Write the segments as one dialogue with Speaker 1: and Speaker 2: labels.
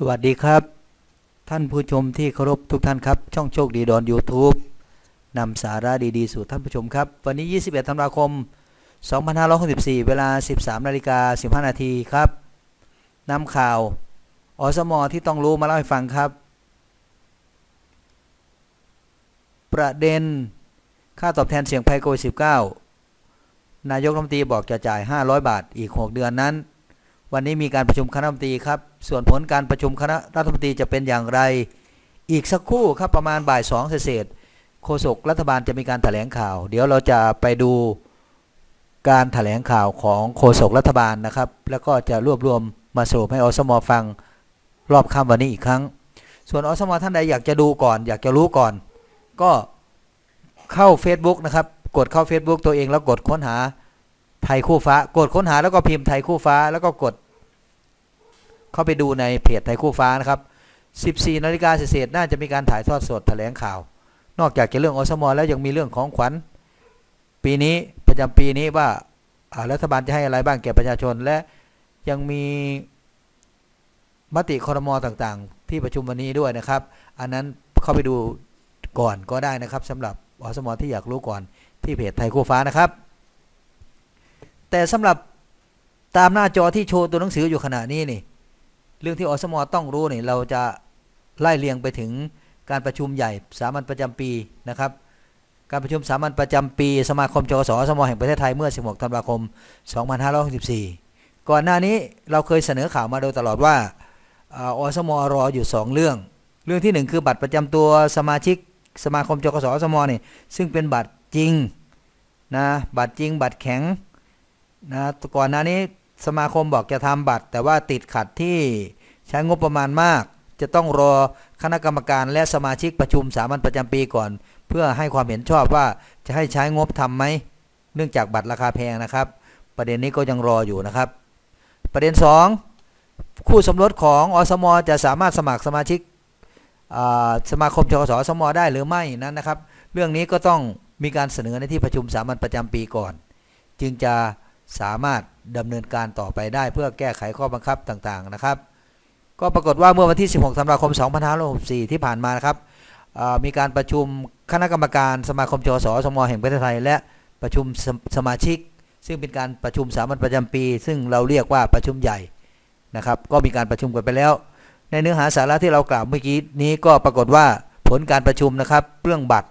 Speaker 1: สวัสดีครับ ท่านผู้ชมที่เคารพทุกท่านครับ ช่องโชคดีดอน YouTube นำสาระดี ๆ สู่ท่านผู้ชมครับ วันนี้ 21 ธันวาคม 2564 เวลา 13นาฬิกา15 นาทีครับนำข่าวอสมอที่ต้องรู้มาเล่าให้ฟังครับ ประเด็นค่าตอบแทนเสี่ยงภัยโควิด -19 นายกรัฐมนตรีบอกจะจ่าย 500 บาทอีก 6 เดือนนั้น วันนี้มีการประชุมคณะรัฐมนตรีครับ ส่วนผลการประชุมคณะรัฐมนตรีจะเป็นอย่างไร อีกสักครู่ครับประมาณบ่ายสองเศษโฆษกรัฐบาลจะมีการแถลงข่าว เดี๋ยวเราจะไปดูการแถลงข่าวของโฆษกรัฐบาลนะครับ แล้วก็จะรวบรวมมาสรุปให้อสมฟังรอบค่ำวันนี้อีกครั้ง ส่วนอสมท่านใดอยากจะดูก่อน อยากจะรู้ก่อน ก็เข้า Facebook นะครับ กดเข้า Facebook ตัวเองแล้วกดค้นหา ไทยคู่ฟ้ากดค้นหาแล้วก็พิมพ์ไทยคู่ฟ้าแล้วก็กด เข้าไปดูในเพจไทยคู่ฟ้านะครับ 14นาฬิกาเศษน่าจะมีการถ่ายทอดสดแถลงข่าว นอกจากจะเรื่องอสมแล้วยังมีเรื่องของขวัญ ปีนี้ประจำปีนี้ว่ารัฐบาลจะให้อะไรบ้างแก่ประชาชนและยังมีมติคอรมอต่างๆ ที่ประชุมวันนี้ด้วยนะครับ อันนั้นเข้าไปดูก่อนก็ได้นะครับสำหรับอสมที่อยากรู้ก่อนที่เพจไทยคู่ฟ้านะครับ แต่สำหรับตามหน้าจอที่โชว์ตัวหนังสืออยู่ขณะนี้นี่ เรื่องที่อสมอต้องรู้นี่เราจะไล่เรียงไปถึงการประชุมใหญ่สามัญประจำปีนะครับ การประชุมสามัญประจำปี สมาคมจกสอสมอแห่งประเทศไทยเมื่อ 16 ธันวาคม 2564 ก่อนหน้านี้เราเคยเสนอข่าวมาโดยตลอดว่าอสมอรออยู่ 2 เรื่อง เรื่องที่ 1 คือบัตรประจำตัวสมาชิกสมาคมจกสอสมอนี่ซึ่งเป็นบัตรจริงนะบัตรจริงบัตรแข็ง นะก่อนหน้านี้สมาคมบอกจะทำบัตร แต่ว่าติดขัดที่ใช้งบประมาณมาก จะต้องรอคณะกรรมการและสมาชิกประชุมสามัญประจำปีก่อน เพื่อให้ความเห็นชอบว่าจะให้ใช้งบทำไหมเนื่องจากบัตรราคาแพงนะครับ ประเด็นนี้ก็ยังรออยู่นะครับ ประเด็น 2 คู่สมรสของอสมจะสามารถสมัครสมาชิกสมาคมจกสอสมได้หรือไม่นั้นนะครับ เรื่องนี้ก็ต้องมีการเสนอในที่ประชุมสามัญประจำปีก่อน จึงจะ สามารถดำเนินการต่อไปได้เพื่อแก้ไขข้อบังคับต่างๆนะครับ ก็ปรากฏว่าเมื่อวันที่ 16 ธันวาคม 2564 ที่ผ่านมานะครับมีการประชุมคณะกรรมการสมาคมจสสมแห่งประเทศไทย และประชุมสมสมาชิก ซึ่งเป็นการประชุมสามัญประจำปี ซึ่งเราเรียกว่าประชุมใหญ่นะครับ ก็มีการประชุมกันไปแล้ว ในเนื้อหาสาระที่เรากล่าวเมื่อกี้นี้ก็ปรากฏว่าผลการประชุมนะครับเรื่องบัตร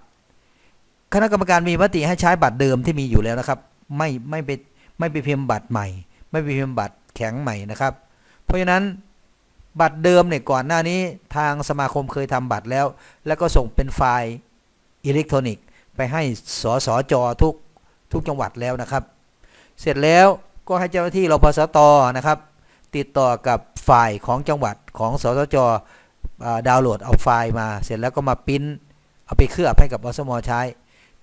Speaker 1: คณะกรรมการมีมติให้ใช้บัตรเดิมที่มีอยู่แล้วนะครับ ไม่ไม่ไป ไม่ไปพิมพ์บัตรใหม่ ไม่ไปพิมพ์บัตรแข็งใหม่นะครับ เพราะฉะนั้นบัตรเดิมเนี่ยก่อนหน้านี้ทางสมาคมเคยทำบัตรแล้ว แล้วก็ส่งเป็นไฟล์อิเล็กทรอนิกส์ ไปให้สสจทุกทุกจังหวัดแล้วนะครับ เสร็จแล้วก็ให้เจ้าหน้าที่รพสตนะครับ ติดต่อกับฝ่ายของจังหวัดของสสจอดาวน์โหลดเอาไฟล์มา เสร็จแล้วก็มาปริ้นเอาไปเคลือบให้กับอสมใช้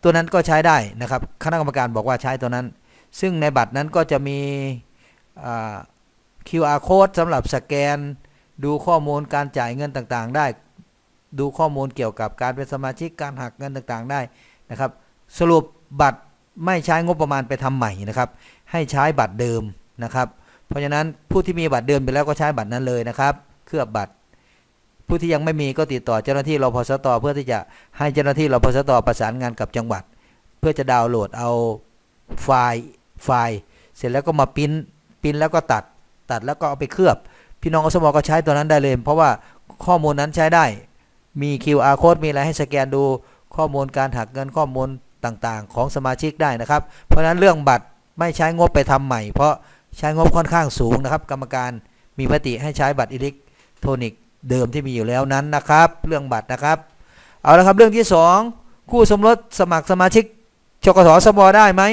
Speaker 1: ตัวนั้นก็ใช้ได้นะครับ คณะกรรมการบอกว่าใช้ตัวนั้น ซึ่งในบัตรนั้นก็จะมี QR code สำหรับสแกน ดูข้อมูลการจ่ายเงินต่างๆ ได้ ดูข้อมูลเกี่ยวกับการเป็นสมาชิกการหักเงินต่างๆ ได้นะครับ สรุปบัตรไม่ใช้งบประมาณไปทำใหม่นะครับ ให้ใช้บัตรเดิมนะครับ เพราะฉะนั้นผู้ที่มีบัตรเดิมไปแล้วก็ใช้บัตรนั้นเลยนะครับ เคลือบบัตร ผู้ที่ยังไม่มีก็ติดต่อเจ้าหน้าที่รพสตเพื่อที่จะให้เจ้าหน้าที่รพสตประสานงานกับจังหวัด เพื่อจะดาวน์โหลดเอาไฟล์ ไฟล์เสร็จแล้วก็มาปิ้นปิ้นแล้วก็ตัดตัดแล้วก็เอาไปเคลือบ พี่น้องอสมก็ใช้ตัวนั้นได้เลย เพราะว่าข้อมูลนั้นใช้ได้มี QR code มีอะไรให้สแกนดูข้อมูลการหักเงินข้อมูลต่างๆ ของสมาชิกได้นะครับ เพราะฉะนั้นเรื่องบัตรไม่ใช้งบไปทำใหม่ เพราะใช้งบค่อนข้างสูงนะครับ กรรมการมีมติให้ใช้บัตรอิเล็กทรอนิกส์เดิมที่มีอยู่แล้วนั้นนะครับ เรื่องบัตรนะครับ เอาละครับเรื่องที่สองคู่สมรสสมัครสมาชิกชกสสมได้ไหม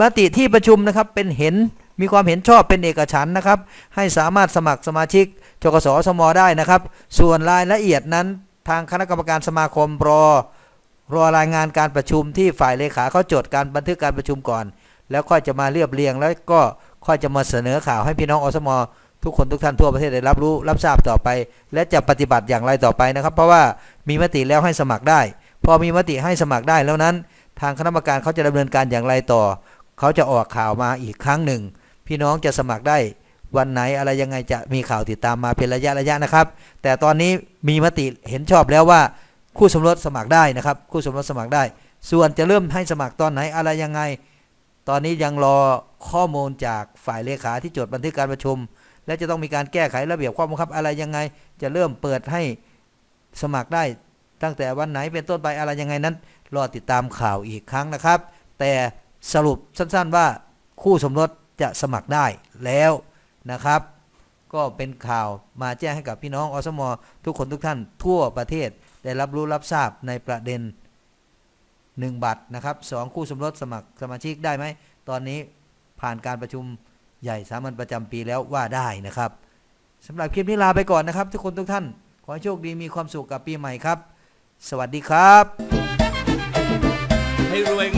Speaker 1: มติที่ประชุมนะครับเป็นเห็นมีความเห็นชอบเป็นเอกฉันนะครับ ให้สามารถสมัครสมาชิกจกสสมได้นะครับ ส่วนรายละเอียดนั้นทางคณะกรรมการสมาคมรอรอรายงานการประชุมที่ฝ่ายเลขาเขาจดการบันทึกการประชุมก่อน แล้วค่อยจะมาเรียบเรียงแล้วก็ค่อยจะมาเสนอข่าวให้พี่น้องอสมทุกคนทุกท่านทั่วประเทศได้รับรู้รับทราบต่อไป และจะปฏิบัติอย่างไรต่อไปนะครับ เพราะว่ามีมติแล้วให้สมัครได้ พอมีมติให้สมัครได้แล้วนั้น ทางคณะกรรมการเขาจะดำเนินการอย่างไรต่อ เขาจะออกข่าวมาอีกครั้งหนึ่ง พี่น้องจะสมัครได้วันไหนอะไรยังไงจะมีข่าวติดตามมาเป็นระยะระยะนะครับ แต่ตอนนี้มีมติเห็นชอบแล้วว่าคู่สมรสสมัครได้นะครับ คู่สมรสสมัครได้ ส่วนจะเริ่มให้สมัครตอนไหนอะไรยังไง ตอนนี้ยังรอข้อมูลจากฝ่ายเลขาที่จดบันทึกการประชุม และจะต้องมีการแก้ไขระเบียบข้อบังคับอะไรยังไง จะเริ่มเปิดให้สมัครได้ ตั้งแต่วันไหนเป็นต้นไปอะไรยังไงนั้น รอติดตามข่าวอีกครั้งนะครับ แต่ สรุปสั้นๆว่าคู่สมรสจะสมัครได้แล้วนะครับ ก็เป็นข่าวมาแจ้งให้กับพี่น้องอสมทุกคนทุกท่านทั่วประเทศได้รับรู้รับทราบในประเด็น 1 บัตรนะครับสองคู่สมรสสมัครสมาชิกได้ไหม ตอนนี้ผ่านการประชุมใหญ่สามัญประจำปีแล้วว่าได้นะครับสำหรับคลิปนี้ลาไปก่อนนะครับ ทุกคนทุกท่าน ขอให้โชคดีมีความสุขกับปีใหม่ครับ สวัสดีครับ
Speaker 2: ให้รวย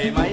Speaker 2: จไม่